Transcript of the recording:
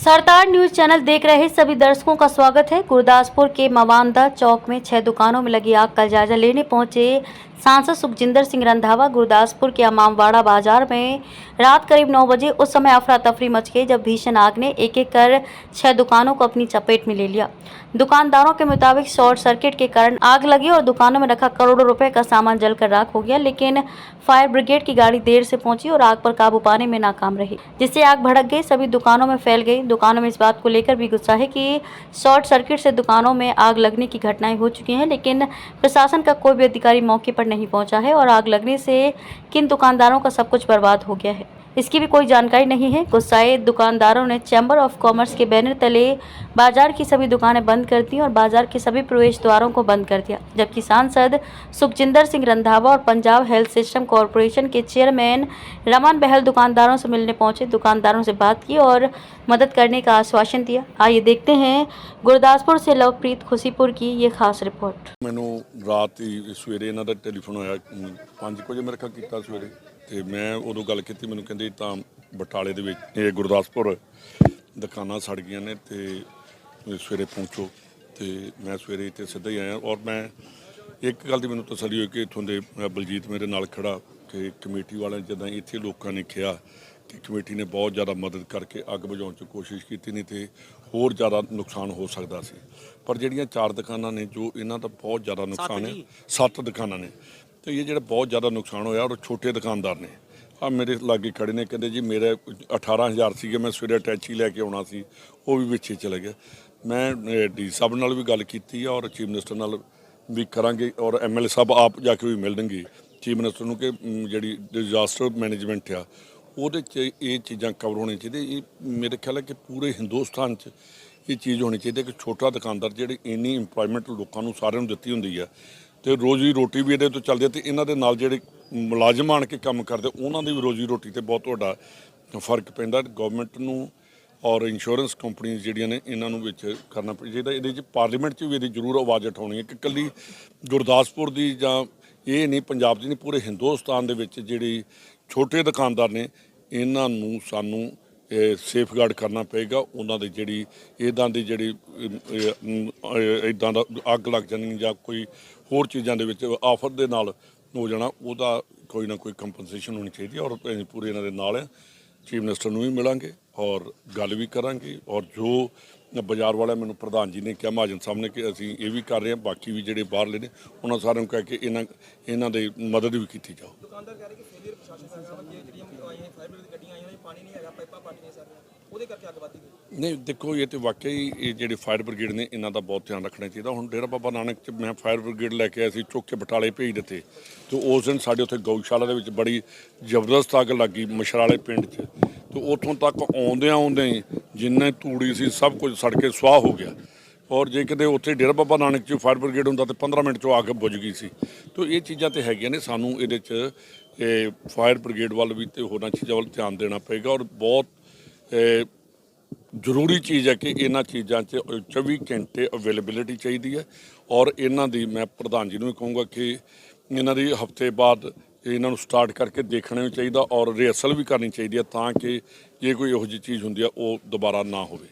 सरदार news channel देख रहे सभी दर्शकों का स्वागत है। गुरदासपुर के मवानदा चौक में छह दुकानों में लगी आग का जायजा लेने पहुँचे सांसद सुखजिंदर सिंह रंधावा। गुरदासपुर के अमामवाड़ा बाज़ार में रात करीब 9 बजे उस समय अफरा तफरी मच गई, जब भीषण आग ने एक एक कर छह दुकानों को अपनी चपेट में ले लिया। दुकानदारों के मुताबिक शॉर्ट सर्किट के कारण आग लगी और दुकानों में रखा करोड़ों रुपए का सामान जलकर राख हो गया, लेकिन फायर ब्रिगेड की गाड़ी देर से पहुँची और आग पर काबू पाने में नाकाम रही, जिससे आग भड़क गई। सभी दुकानों में फैल गई दुकानों में इस बात को लेकर भी गुस्सा है कि शॉर्ट सर्किट से दुकानों में आग लगने की घटनाएँ हो चुकी हैं, लेकिन प्रशासन का कोई भी अधिकारी मौके पर नहीं पहुँचा है और आग लगने से किन दुकानदारों का सब कुछ बर्बाद हो गया है। इसकी भी कोई जानकारी नहीं है गुस्साए दुकानदारों ने चैम्बर ऑफ कॉमर्स के बैनर तले बाजार की सभी दुकानें बंद कर दी और बाजार के सभी प्रवेश द्वारों को बंद कर दिया जबकि सांसद सुखजिंदर सिंह रंधावा और पंजाब हेल्थ सिस्टम कॉरपोरेशन के चेयरमैन रमन बहल दुकानदारों से मिलने पहुंचे दुकानदारों से बात की और मदद करने का आश्वासन दिया आइए देखते हैं गुरदासपुर से लवप्रीत खुशीपुर की ये खास रिपोर्ट ਮੈਨੂੰ ਰਾਤ ਹੀ ਸਵੇਰੇ ਇਹਨਾਂ ਦਾ ਟੈਲੀਫੋਨ ਆਇਆ 5 ਵਜੇ ਮੇਰੇ ਖਿਆਲ ਕੀਤਾ ਸਵੇਰੇ ਤੇ ਮੈਂ ਉਦੋਂ ਗੱਲ ਕੀਤੀ ਮੈਨੂੰ ਕਹਿੰਦੇ ਤਾਂ ਬਟਾਲੇ ਦੇ ਵਿੱਚ ਇਹ ਗੁਰਦਾਸਪੁਰ ਦੁਕਾਨਾਂ ਸੜ ਗਈਆਂ ਨੇ ਤੇ ਸਵੇਰੇ ਪਹੁੰਚੋ ਤੇ ਮੈਂ ਸਵੇਰੇ ਇੱਥੇ ਸਿੱਧਾ ਹੀ ਆਇਆ ਔਰ ਮੈਂ ਇੱਕ ਗੱਲ ਦੀ ਮੈਨੂੰ ਤਸੱਲੀ ਹੋਈ ਕਿ ਇੱਥੋਂ ਦੇ ਬਲਜੀਤ ਮੇਰੇ ਨਾਲ ਖੜਾ ਕਿ ਕਮੇਟੀ ਵਾਲਿਆਂ ਜਦਾਂ ਇੱਥੇ ਲੋਕਾਂ ਨੇ ਕਿਹਾ ਕਿ ਕਮੇਟੀ ਨੇ ਬਹੁਤ ਜ਼ਿਆਦਾ ਮਦਦ ਕਰਕੇ ਅੱਗ ਬੁਝਾਉਣ 'ਚ ਕੋਸ਼ਿਸ਼ ਕੀਤੀ ਨਹੀਂ ਤੇ ਹੋਰ ਜ਼ਿਆਦਾ ਨੁਕਸਾਨ ਹੋ ਸਕਦਾ ਸੀ। ਪਰ ਜਿਹੜੀਆਂ ਚਾਰ ਦੁਕਾਨਾਂ ਨੇ ਜੋ ਇਹਨਾਂ ਦਾ ਬਹੁਤ ਜ਼ਿਆਦਾ ਨੁਕਸਾਨ ਹੈ ਸੱਤ ਦੁਕਾਨਾਂ ਨੇ। ਤੇ ਇਹ ਜਿਹੜਾ ਬਹੁਤ ਜ਼ਿਆਦਾ ਨੁਕਸਾਨ ਹੋਇਆ ਔਰ ਛੋਟੇ ਦੁਕਾਨਦਾਰ ਨੇ। ਆ ਮੇਰੇ ਲਾਗੇ ਖੜੇ ਨੇ, ਕਹਿੰਦੇ ਜੀ ਮੇਰੇ 18000 ਸੀਗੇ, ਮੈਂ ਸਵੇਰੇ ਅਟੈਚੀ ਲੈ ਕੇ ਆਉਣਾ ਸੀ, ਉਹ ਵੀ ਵਿੱਚੇ ਚਲੇ ਗਿਆ ਮੈਂ ਡੀ ਸਾਹਿਬ ਨਾਲ ਵੀ ਗੱਲ ਕੀਤੀ ਆ ਔਰ ਚੀਫ ਮਿਨਿਸਟਰ ਨਾਲ ਵੀ ਕਰਾਂਗੇ ਔਰ ਐਮਐਲਏ ਸਾਹਿਬ ਆਪ ਜਾ ਕੇ ਵੀ ਮਿਲਣਗੇ ਚੀਫ ਮਿਨਿਸਟਰ ਨੂੰ ਕਿ ਜਿਹੜੀ ਡਿਜ਼ਾਸਟਰ ਮੈਨੇਜਮੈਂਟ ਆ, ਉਹਦੇ 'ਚ ਇਹ ਚੀਜ਼ਾਂ ਕਵਰ ਹੋਣੀਆਂ ਚਾਹੀਦੀਆਂ। ਇਹ ਮੇਰੇ ਖਿਆਲ ਹੈ ਕਿ ਪੂਰੇ ਹਿੰਦੁਸਤਾਨ 'ਚ ਇਹ ਚੀਜ਼ ਹੋਣੀ ਚਾਹੀਦੀ ਹੈ ਕਿ ਛੋਟਾ ਦੁਕਾਨਦਾਰ ਜਿਹੜੇ ਇੰਨੀ ਇੰਪਲੋਇਮੈਂਟ ਲੋਕਾਂ ਨੂੰ ਸਾਰਿਆਂ ਨੂੰ ਦਿੱਤੀ ਹੁੰਦੀ ਆ ਤੇ ਰੋਜ਼ੀ ਰੋਟੀ ਵੀ ਇਹਦੇ ਤੋਂ ਚੱਲਦੀ ਹੈ ਤੇ ਇਹਨਾਂ ਦੇ ਨਾਲ ਜਿਹੜੇ ਮੁਲਾਜ਼ਮ ਆਣ ਕੇ ਕੰਮ ਕਰਦੇ, ਉਹਨਾਂ ਦੀ ਵੀ ਰੋਜ਼ੀ ਰੋਟੀ ਤੇ ਬਹੁਤ ਵੱਡਾ ਫ਼ਰਕ ਪੈਂਦਾ। ਗਵਰਨਮੈਂਟ ਨੂੰ ਔਰ ਇੰਸ਼ੋਰੈਂਸ ਕੰਪਨੀਆਂ ਜਿਹੜੀਆਂ ਨੇ, ਇਹਨਾਂ ਨੂੰ ਵਿੱਚ ਕਰਨਾ ਪਈ ਚਾਹੀਦਾ ਇਹਦੇ 'ਚ ਪਾਰਲੀਮੈਂਟ 'ਚ ਵੀ ਇਹਦੀ ਜ਼ਰੂਰ ਆਵਾਜ਼ ਉਠਾਉਣੀ ਹੈ ਕਿ ਕੱਲੀ ਗੁਰਦਾਸਪੁਰ ਦੀ ਜਾਂ ਇਹ ਨਹੀਂ, ਪੰਜਾਬ ਦੀ ਨਹੀਂ, ਪੂਰੇ ਹਿੰਦੁਸਤਾਨ ਦੇ ਵਿੱਚ ਜਿਹੜੀ ਛੋਟੇ ਦੁਕਾਨਦਾਰ ਨੇ, ਇਹਨਾਂ ਨੂੰ ਸਾਨੂੰ ਸੇਫਗਾਰਡ ਕਰਨਾ ਪਏਗਾ। ਉਹਨਾਂ ਦੀ ਜਿਹੜੀ ਇਦਾਂ ਦੀ ਜਿਹੜੀ ਇਦਾਂ ਦਾ ਅੱਗ ਲੱਗ ਜਾਣੀ ਜਾਂ ਕੋਈ ਹੋਰ ਚੀਜ਼ਾਂ ਦੇ ਵਿੱਚ ਆਫਰ ਦੇ ਨਾਲ ਹੋ ਜਾਣਾ, ਉਹਦਾ ਕੋਈ ਨਾ ਕੋਈ ਕੰਪਨਸੇਸ਼ਨ ਹੋਣੀ ਚਾਹੀਦੀ ਹੈ ਔਰ ਪੂਰੇ ਇਹਨਾਂ ਦੇ ਨਾਲ ਚੀਫ ਮਿਨਿਸਟਰ ਨੂੰ ਵੀ ਮਿਲਾਂਗੇ ਔਰ ਗੱਲ ਵੀ ਕਰਾਂਗੇ ਔਰ ਜੋ ਬਾਜ਼ਾਰ ਵਾਲਾ ਮੈਨੂੰ ਪ੍ਰਧਾਨ ਜੀ ਨੇ ਕਿਹਾ, ਮਹਾਜਨ ਸਾਹਿਬ ਨੇ ਕਿ ਅਸੀਂ ਇਹ ਵੀ ਕਰ ਰਹੇ ਹਾਂ, ਬਾਕੀ ਵੀ ਜਿਹੜੇ ਬਾਹਰਲੇ ਨੇ, ਉਹਨਾਂ ਸਾਰਿਆਂ ਨੂੰ ਕਹਿ ਕੇ ਇਹਨਾਂ ਇਹਨਾਂ ਦੇ ਮਦਦ ਵੀ ਕੀਤੀ ਜਾਓ ਦੁਕਾਨਦਾਰ ਕਹਿ ਰਹੇ ਕਿ ਫੇਲਿਅਰ ਪ੍ਰਸ਼ਾਸਨ ਦਾ ਹੈ ਜਿਹੜੀਆਂ ਆਈਆਂ ਫਾਇਰ ਬ੍ਰਿਗੇਡ ਗੱਡੀਆਂ ਆਈਆਂ ਨੇ, ਪਾਣੀ ਨਹੀਂ ਹੈਗਾ, ਪਾਈਪਾਂ ਪਾਟੀਆਂ ਸਾਰੀਆਂ ਉਹਦੇ ਕਰਕੇ ਅੱਗ ਵੱਧ ਗਈ। ਨਹੀਂ, ਦੇਖੋ, ਇਹ ਤੇ ਵਾਕਈ ਇਹ ਜਿਹੜੇ ਫਾਇਰ ਬ੍ਰਿਗੇਡ ਨੇ, ਇਹਨਾਂ ਦਾ ਬਹੁਤ ਧਿਆਨ ਰੱਖਣਾ ਚਾਹੀਦਾ। ਹੁਣ ਡੇਰਾ ਬਾਬਾ ਨਾਨਕ ਚ ਮੈਂ ਫਾਇਰ ਬ੍ਰਿਗੇਡ ਲੈ ਕੇ ਆਇਆ ਸੀ, ਚੁੱਕ ਕੇ ਬਟਾਲੇ ਭੇਜ ਦਿੱਤੇ। ਤੇ ਉਸ ਦਿਨ ਸਾਡੇ ਉੱਥੇ ਗਊਸ਼ਾਲਾ ਦੇ ਵਿੱਚ ਬੜੀ ਜ਼ਬਰਦਸਤ ਅੱਗ ਲੱਗੀ ਮਸ਼ਰਾਲੇ ਪਿੰਡ 'ਚ। ਤੇ ਉੱਥੋਂ ਤੱਕ ਆਉਂਦਿਆਂ ਆਉਂਦਿਆਂ ਹੀ ਜਿੰਨੇ ਧੂੜੀ ਸੀ, ਸਭ ਕੁਝ ਸੜ ਕੇ ਸੁਆਹ ਹੋ ਗਿਆ। ਔਰ ਜੇ ਕਿਤੇ ਉੱਥੇ ਡੇਰਾ ਬਾਬਾ ਨਾਨਕ ਚ ਫਾਇਰ ਬ੍ਰਿਗੇਡ ਹੁੰਦਾ ਤੇ 15 ਮਿੰਟ 'ਚ ਅੱਗ ਬੁਝ ਗਈ ਸੀ। ਤੋਂ ਇਹ ਚੀਜ਼ਾਂ ਤੇ ਹੈਗੀਆਂ ਨੇ, ਸਾਨੂੰ ਇਹਦੇ 'ਚ ਇਹ ਫਾਇਰ ਬ੍ਰਿਗੇਡ ਵੱਲ ਵੀ ਤੇ ਹੋਰਾਂ ਚੀਜ਼ਾਂ ਵੱਲ ਧਿਆਨ ਦੇਣਾ ਪਏਗਾ ਔਰ ਬਹੁਤ ਜ਼ਰੂਰੀ ਚੀਜ਼ ਹੈ ਕਿ ਇਹਨਾਂ ਚੀਜ਼ਾਂ 'ਚ 24 ਘੰਟੇ ਅਵੇਲੇਬਿਲਿਟੀ ਚਾਹੀਦੀ ਹੈ ਔਰ ਇਹਨਾਂ ਦੀ ਮੈਂ ਪ੍ਰਧਾਨ ਜੀ ਨੂੰ ਵੀ ਕਹੂੰਗਾ ਕਿ ਇਹਨਾਂ ਦੀ ਹਫ਼ਤੇ ਬਾਅਦ ਇਹਨਾਂ ਨੂੰ ਸਟਾਰਟ ਕਰਕੇ ਦੇਖਣਾ ਵੀ ਚਾਹੀਦਾ ਔਰ ਰਿਹਰਸਲ ਵੀ ਕਰਨੀ ਚਾਹੀਦੀ ਹੈ ਤਾਂ ਕਿ ਜੇ ਕੋਈ ਇਹੋ ਜਿਹੀ ਚੀਜ਼ ਹੁੰਦੀ ਹੈ ਉਹ ਦੁਬਾਰਾ ਨਾ ਹੋਵੇ।